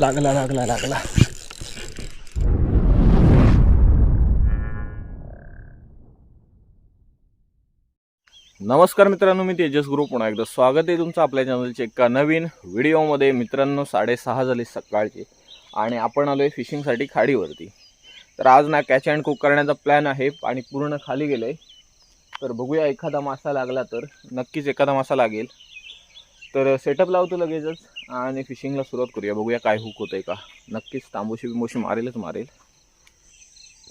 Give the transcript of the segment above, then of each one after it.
लागला लागला लागला. नमस्कार मित्रांनो मी तेजस ग्रुप. पुन्हा एकदा स्वागत आहे तुमचं आपल्या चॅनलच्या एका नवीन व्हिडिओमध्ये. मित्रांनो साडेसहा झाले सकाळचे आणि आपण आलो आहे फिशिंगसाठी खाडीवरती. तर आज ना कॅच अँड कुक करण्याचा प्लॅन आहे पाणी पूर्ण खाली गेलं आहे तर बघूया एखादा मासा लागला तर. नक्कीच एखादा मासा लागेल. तर सेटअप लावतो लगेचच आणि फिशिंगला सुरुवात करूया. बघूया काय हुक होतं आहे का. नक्कीच तांबूशी बिंबोशी मारेलच मारेल.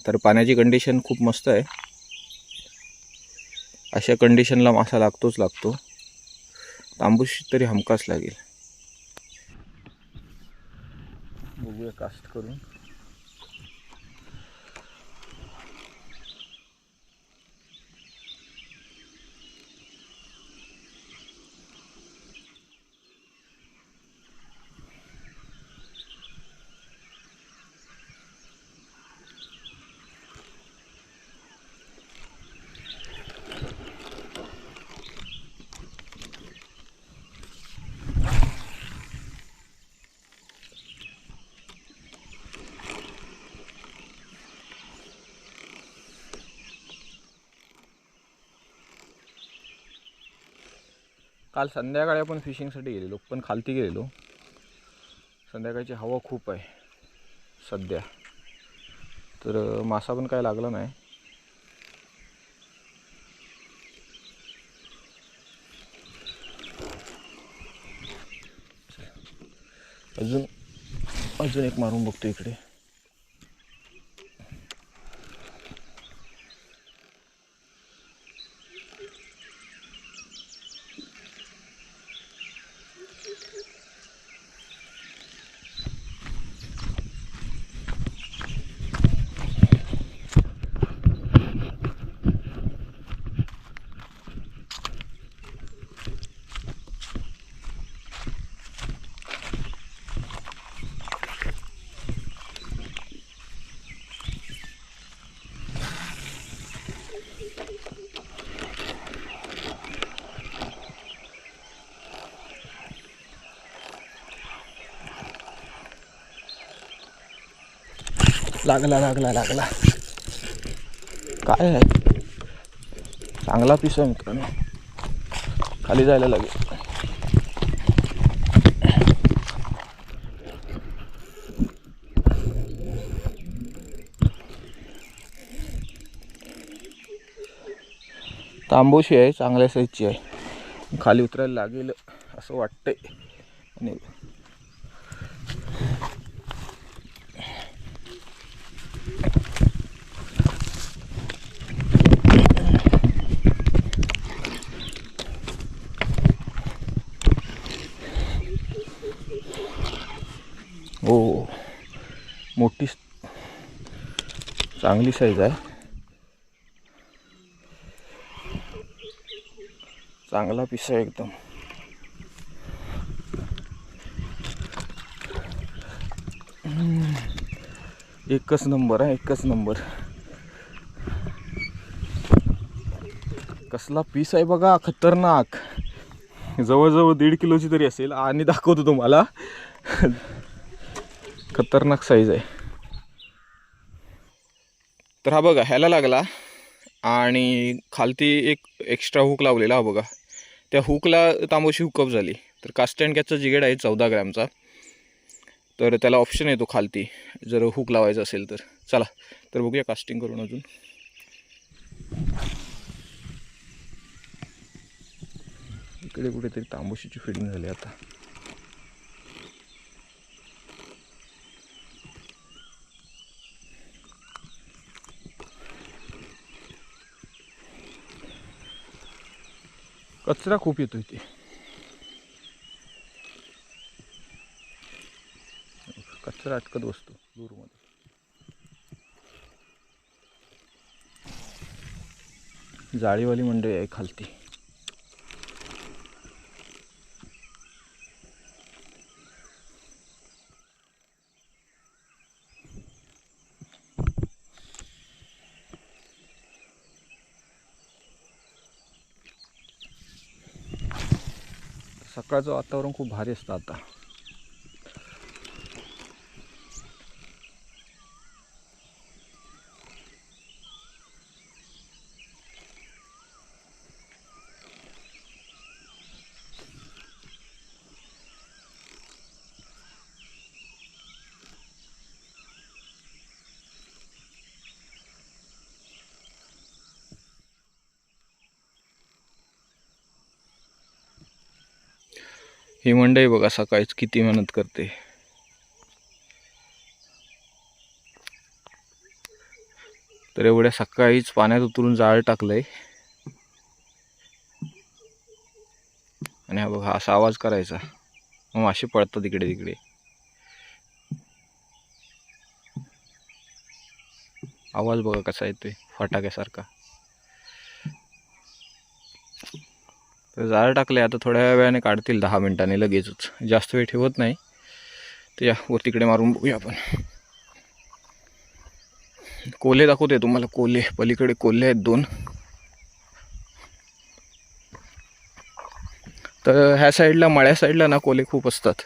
तर पाण्याची कंडिशन खूप मस्त आहे. अशा कंडिशनला मासा लागतोच लागतो. तांबूशी तरी हमकाच लागेल. बघूया कास्ट करून. काल संध्याकाळी आपण फिशिंगसाठी गेलेलो पण खालती गेलेलो. संध्याकाळची हवा खूप आहे सध्या. तर मासा पण काय लागला नाही. अजून अजून एक मारून बघतो इकडे. लागला लागला लागला. काय आहे? चांगला पीस आहे मित्रांनो. खाली जायला लागेल. तांबूशी आहे चांगल्या साईजची आहे. खाली उतरायला लागेल असं वाटतंय. आणि हो मोठी चांगली साईज आहे. चांगला पिस आहे एकदम. एकच नंबर आहे एकच नंबर कसला पीस आहे बघा खतरनाक. जवळजवळ दीड किलोची तरी असेल. आणि दाखवतो तुम्हाला. खतरनाक साईज आहे. तर हा बघा ह्याला लागला आणि खालती एक एक्स्ट्रा हुक लावलेला हा बघा. त्या हुकला तांबोशी हुकअप झाली. तर कास्ट अँड कॅचचा जिगेड आहे चौदा ग्रॅमचा. तर त्याला ऑप्शन येतो खालती. जर हुक लावायचा असेल तर. चला तर बघूया कास्टिंग करून अजून. इकडे कुठेतरी तांबोशीची फिटिंग झाली आता. कचरा खूप येतो इथे. कचरा अटकत बसतो दूरमध्ये. जाळीवाली मंडळी आहे खालती. सकाळचं वातावरण खूप भारी असतं आता. ही मंडई बघा सकाळीच किती मेहनत करते. तर एवढ्या सकाळीच पाण्यात उतरून जाळ टाकलंय. आणि हा बघा असा आवाज करायचा. मग मासे पडतात इकडे तिकडे. आवाज बघा कसा येतोय फटाक्यासारखा. तर जाळ टाकले आता थोड्या वेळाने काढतील दहा मिनटाने लगेचच. जास्त वेळ ठेवत नाही. तर या वर तिकडे मारून बघूया आपण. कोल्हे दाखवते तुम्हाला कोल्हे पलीकडे कोल्हे आहेत दोन. तर ह्या साईडला मळ्या साईडला ना कोले खूप असतात.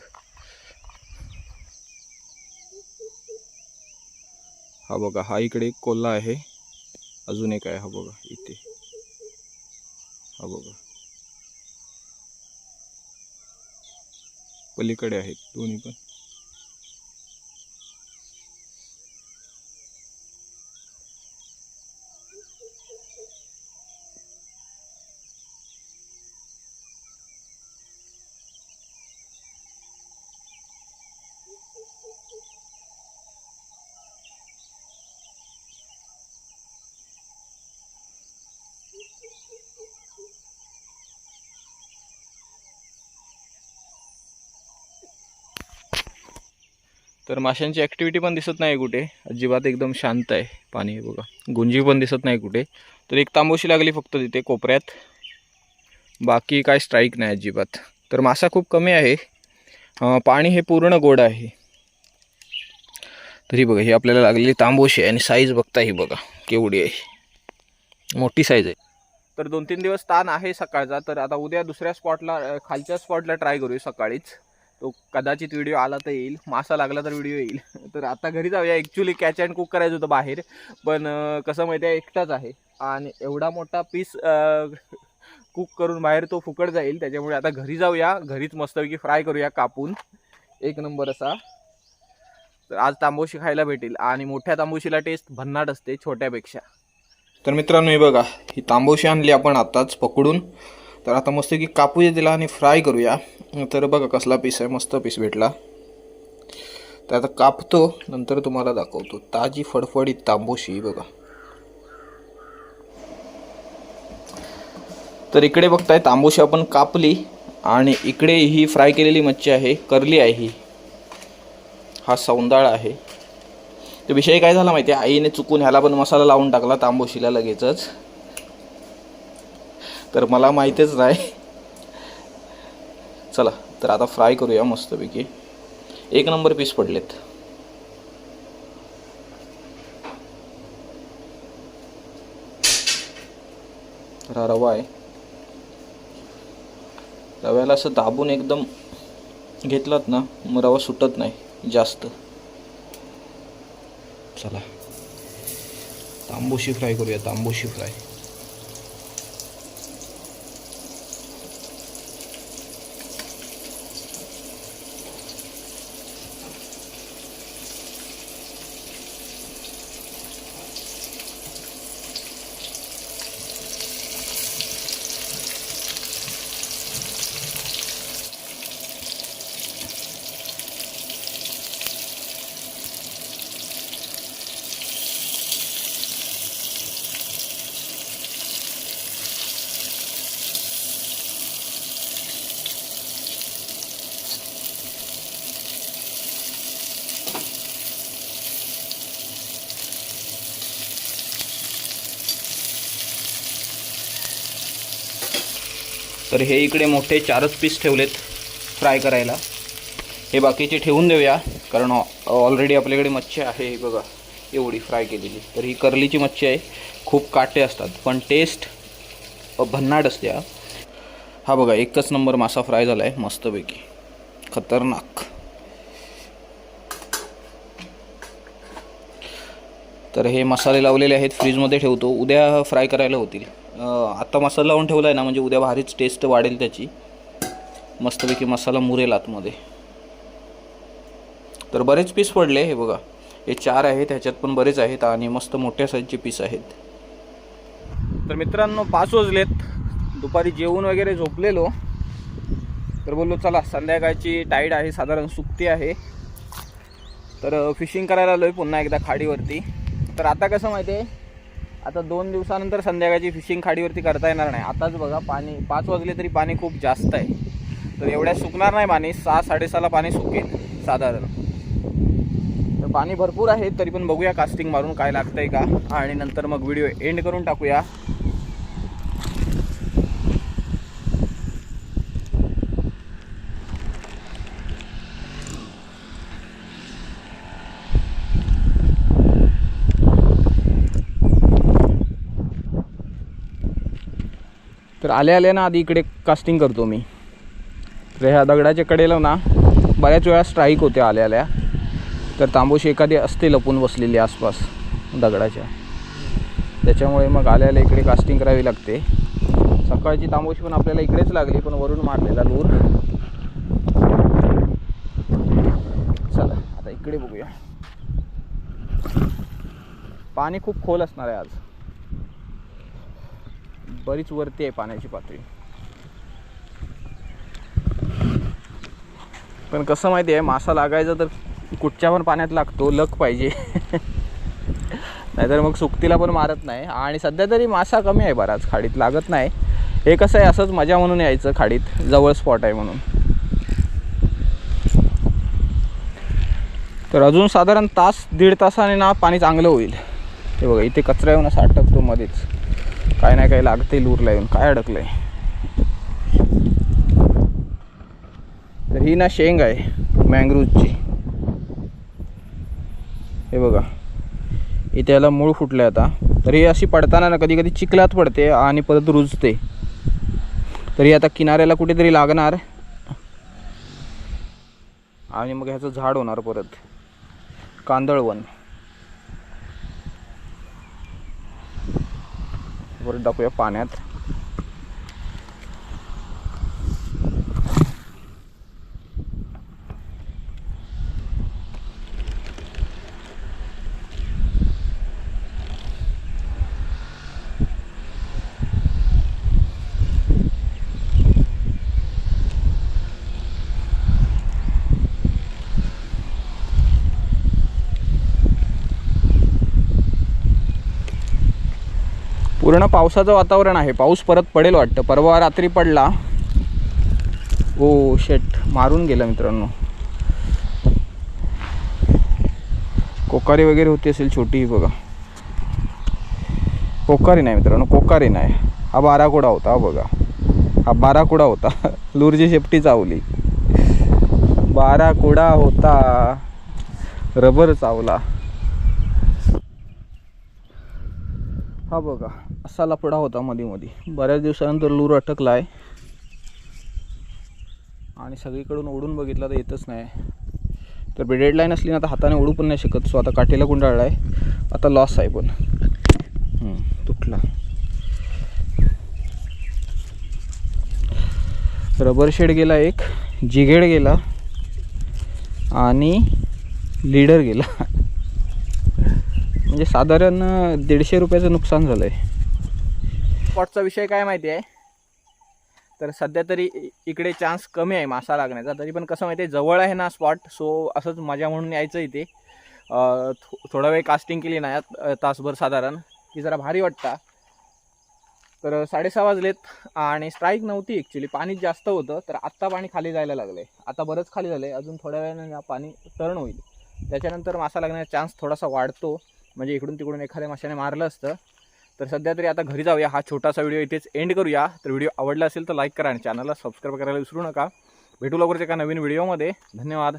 हा बघा हा इकडे एक कोल्हा आहे. अजून एक आहे हा बघा इथे. हा बघा. पलीकडे आहेत. दोन्ही पण. तर माशांची ॲक्टिव्हिटी पण दिसत नाही कुठे. अजिबात एकदम शांत आहे पाणी बघा. गुंजी पण दिसत नाही कुठे. तर एक तांबोशी लागली फक्त तिथे कोपऱ्यात. बाकी काय स्ट्राईक नाही अजिबात. तर मासा खूप कमी आहे. पाणी हे पूर्ण गोड आहे. तरी बघा ही आपल्याला लागलेली तांबोशी आहे आणि साईज बघता ही बघा केवढी आहे. मोठी साईज आहे. तर दोन तीन दिवस ताण आहे सकाळचा. तर आता उद्या दुसऱ्या स्पॉटला खालच्या स्पॉटला ट्राय करूया सकाळीच. तो कदाचित व्हिडिओ आला तर येईल. मासा लागला तर व्हिडिओ येईल. तर आता घरी जाऊया. ॲक्च्युली कॅच अँड कुक करायचं होतं बाहेर. पण कसं माहिती आहे एकटाच आहे. आणि एवढा मोठा पीस कुक करून बाहेर तो फुकट जाईल. त्याच्यामुळे आता घरी जाऊया. घरीच मस्तपैकी फ्राय करूया कापून. एक नंबर असा. तर आज तांबोशी खायला भेटेल. आणि मोठ्या तांबोशीला टेस्ट भन्नाट असते छोट्यापेक्षा. तर मित्रांनो हे बघा. ही तांबोशी आणली आपण आत्ताच पकडून. तर आता मस्त की कापूया दिला आणि फ्राय करूया. तर बघा कसला पीस आहे मस्त पीस भेटला. तर आता कापतो नंतर तुम्हाला दाखवतो. ताजी फडफडीत तांबोशी बघा. तर इकडे बघताय तांबोशी आपण कापली आणि इकडे ही फ्राय केलेली मच्छी आहे करली आहे ही. हा सौंदाळ आहे. तर विषय काय झाला माहिती आहे आईने चुकून ह्याला पण मसाला लावून टाकला तांबोशीला लगेचच. तर मला माहितीच नाही. चला तर आता फ्राय करूया मस्तपैकी. एक नंबर पीस पडलेत. तर हा रवा आहे. रव्याला असं दाबून एकदम घेतलात ना मग रवा सुटत नाही जास्त. चला. तांबूशी फ्राय करूया तांबूशी फ्राय. तर हे इकडे मोठे चारच पीस ठेवलेत फ्राय करायला. हे बाकीचे ठेवून देऊया कारण ऑलरेडी आपल्याकडे मच्छी आहे हे बघा एवढी फ्राय केलेली. तर ही करलीची मच्छी आहे. खूप काटे असतात पण टेस्ट भन्नाट असते हा. बघा एकच नंबर मासा फ्राय झाला आहे मस्तपैकी. खतरनाक. तर हे मसाले लावलेले आहेत फ्रीजमध्ये ठेवतो. उद्या फ्राय करायला होतील. आत्ता मसाला लावून ठेवला आहे ना म्हणजे उद्या भारीच टेस्ट वाढेल त्याची. मस्तपैकी मसाला मुरेल आतमध्ये. तर बरेच पीस पडले हे बघा. हे चार आहेत ह्याच्यात पण बरेच आहेत आणि मस्त मोठ्या साईजचे पीस आहेत. तर मित्रांनो पाच वाजलेत. दुपारी जेवून वगैरे झोपलेलो. तर बोललो चला संध्याकाळची टाईड आहे साधारण सुकती आहे. तर फिशिंग करायला आलो आहे पुन्हा एकदा खाडीवरती. तर आता कसं माहिती आहे आता दोन दिवसानंतर संध्याकाळची फिशिंग खाडीवरती करता येणार नाही. आताच बघा पाणी पाच वाजले तरी पाणी खूप जास्त आहे. तर एवढ्या सुकणार नाही पाणी सहा साडेसहाला पाणी सुकेल साधारण. तर पाणी भरपूर आहे तरी पण बघूया कास्टिंग मारून काय लागतंय का. आणि नंतर मग व्हिडिओ एंड करून टाकूया. तर आले आले ना आधी इकडे कास्टिंग करतो मी. तर ह्या दगडाच्या कडेला ना बऱ्याच वेळा स्ट्राईक होते आल्या आल्या. तर तांबूशी एखादी असते लपून बसलेली आसपास दगडाच्या. त्याच्यामुळे मग आल्या आल्या इकडे कास्टिंग करावी लागते. सकाळची तांबोशी पण आपल्याला इकडेच लागली पण वरून मारलेला लूर चला आता इकडे बघूया. पाणी खूप खोल असणार आहे आज. बरीच वरती आहे पाण्याची पातळी. पण कसं माहिती आहे मासा लागायचा तर कुठच्या पण पाण्यात लागतो लक पाहिजे. नाहीतर मग सुकतीला पण मारत नाही. आणि सध्या तरी मासा कमी आहे बराच खाडीत लागत नाही. हे कसं आहे असंच मजा म्हणून यायचं खाडीत जवळ स्पॉट आहे म्हणून. तर अजून साधारण तास दीड तासाने ना पाणी चांगलं होईल. हे बघा इथे कचरा येऊन असा अटकतो मध्येच. काय नाही काय लागते लूरला येऊन काय अडकलंय? तर ही ना शेंग आहे मँग्रोजची हे बघा. इथे याला मूळ फुटलं आता. तर ही अशी पडताना ना कधी कधी चिखलात पडते आणि परत रुजते. तर ही आता किनाऱ्याला कुठेतरी लागणार. आणि मग ह्याचं झाड होणार परत. कांदळवन. वर टाकूया पाण्यात. पूर्ण पावसाचं वातावरण आहे. पाऊस परत पडेल वाटतं. परवा रात्री पडला. ओ शेट मारून गेला मित्रांनो. कोकारी वगैरे होती असेल छोटी ही बघा. कोकारी नाही मित्रांनो कोकारी नाही. हा बाराकुडा होता बघा. हा बाराकुडा होता. लुरजी शेपटी चावली बाराकुडा होता. रबर चावला. हा बघा. असा लपडा होता मध्ये मध्ये बऱ्याच दिवसानंतर लूर अटकला आहे आणि सगळीकडून ओढून बघितलं तर येतच नाही. तर डेडलाईन असली ना आता हाताने ओढू पण नाही शकत. सो आता काठीला गुंडाळला आहे आता लॉस आहे पण. तुटला. रबर शेड गेला एक जिगेड गेला आणि लीडर गेला. म्हणजे साधारण दीडशे रुपयाचं नुकसान झालं आहे स्पॉटचा विषय काय माहिती आहे तर सध्या तरी इकडे चान्स कमी आहे मासा लागण्याचा. तरी पण कसं माहिती आहे जवळ आहे ना स्पॉट सो असंच मजा म्हणून यायचं इथे. थो थोडा वेळ कास्टिंग केली ना तासभर साधारण की जरा भारी वाटता. तर साडेसहा वाजलेत आणि स्ट्राईक नव्हती ॲक्च्युली पाणी जास्त होतं तर आत्ता पाणी खाली जायला लागलं आहे आता बरंच खाली झालं आहे अजून थोड्या वेळाने पाणी टर्न होईल. त्याच्यानंतर मासा लागण्याचा चान्स थोडासा वाढतो. म्हणजे इकडून तिकडून एखाद्या माशाने मारलं असतं. तर सध्या तरी आता घरी जाऊया. हा छोटासा व्हिडिओ इथेच एंड करूया. तर व्हिडिओ आवडला असेल तर लाईक करा आणि चॅनलला सबस्क्राईब करायला विसरू नका. भेटू लवकरच एका नवीन व्हिडिओमध्ये. धन्यवाद.